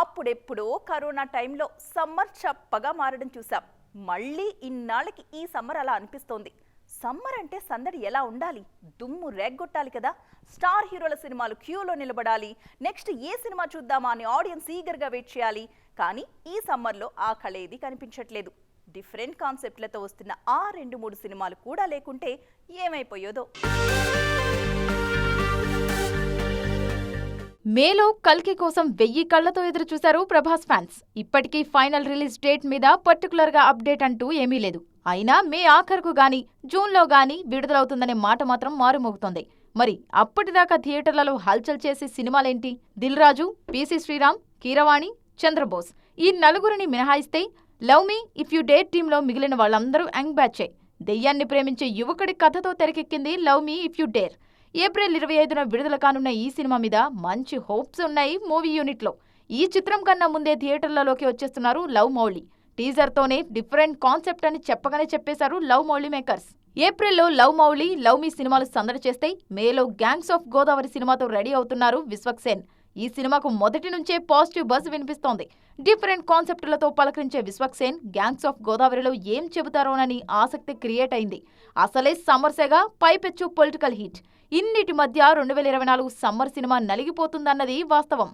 అప్పుడెప్పుడో కరోనా టైంలో సమ్మర్ చప్పగా మారడం చూసాం మళ్ళీ ఇన్నాళ్ళకి ఈ సమ్మర్ అలా అనిపిస్తోంది. సమ్మర్ అంటే సందడి ఎలా ఉండాలి? దుమ్ము రేగ్గొట్టాలి కదా. స్టార్ హీరోల సినిమాలు క్యూలో నిలబడాలి. నెక్స్ట్ ఏ సినిమా చూద్దామా అని ఆడియన్స్ ఈగర్గా వెయిట్ చేయాలి. కానీ ఈ సమ్మర్లో ఆ కళ ఏది కనిపించట్లేదు. డిఫరెంట్ కాన్సెప్ట్లతో వస్తున్న ఆ రెండు మూడు సినిమాలు కూడా లేకుంటే ఏమైపోయేదో. మేలో కల్కి కోసం వెయ్యి కళ్ళతో ఎదురు చూశారు ప్రభాస్ ఫ్యాన్స్. ఇప్పటికీ ఫైనల్ రిలీజ్ డేట్ మీద పర్టికులర్గా అప్డేట్ అంటూ ఏమీ లేదు. అయినా మే ఆఖరుకు గాని జూన్లో గాని విడుదలవుతుందనే మాట మాత్రం మారుమోగుతోంది. మరి అప్పటిదాకా థియేటర్లలో హల్చల్ చేసే సినిమాలేంటి? దిల్ రాజు పిసి శ్రీరామ్ కీరవాణి చంద్రబోస్. ఈ నలుగురిని మినహాయిస్తే love me if you date టీంలో మిగిలిన వాళ్ళందరూ యంగ్ బ్యాచే. దెయ్యాన్ని ప్రేమించే యువకుడి కథతో తెరకెక్కింది love me if you dare. April ఇరవై ఐదున విడుదల కానున్న ఈ సినిమా మీద మంచి హోప్స్ ఉన్నాయి మూవీ యూనిట్లో. ఈ చిత్రం కన్నా ముందే థియేటర్లలోకి వచ్చేస్తున్నారు లవ్ మౌళి. టీజర్తోనే డిఫరెంట్ కాన్సెప్ట్ అని చెప్పగానే చెప్పేశారు లవ్ మౌళి మేకర్స్. ఏప్రిల్లో లవ్ మౌళి లవ్ మీ సినిమాలు సందడి చేస్తే మేలో గ్యాంగ్స్ ఆఫ్ గోదావరి సినిమాతో రెడీ అవుతున్నారు విశ్వక్సేన్ ఈ సినిమాకు మొదటి నుంచే పాజిటివ్ బజ్ వినిపిస్తోంది. డిఫరెంట్ కాన్సెప్టులతో పలకరించే విశ్వక్సేన్ గ్యాంగ్స్ ఆఫ్ గోదావరిలో ఏం చెబుతారోనని ఆసక్తి క్రియేట్ అయింది. అసలే సమ్మర్సేగా పైపెచ్చు పొలిటికల్ హిట్. ఇన్నిటి మధ్య రెండు వేల ఇరవై నాలుగు సమ్మర్ సినిమా నలిగిపోతుందన్నది వాస్తవం.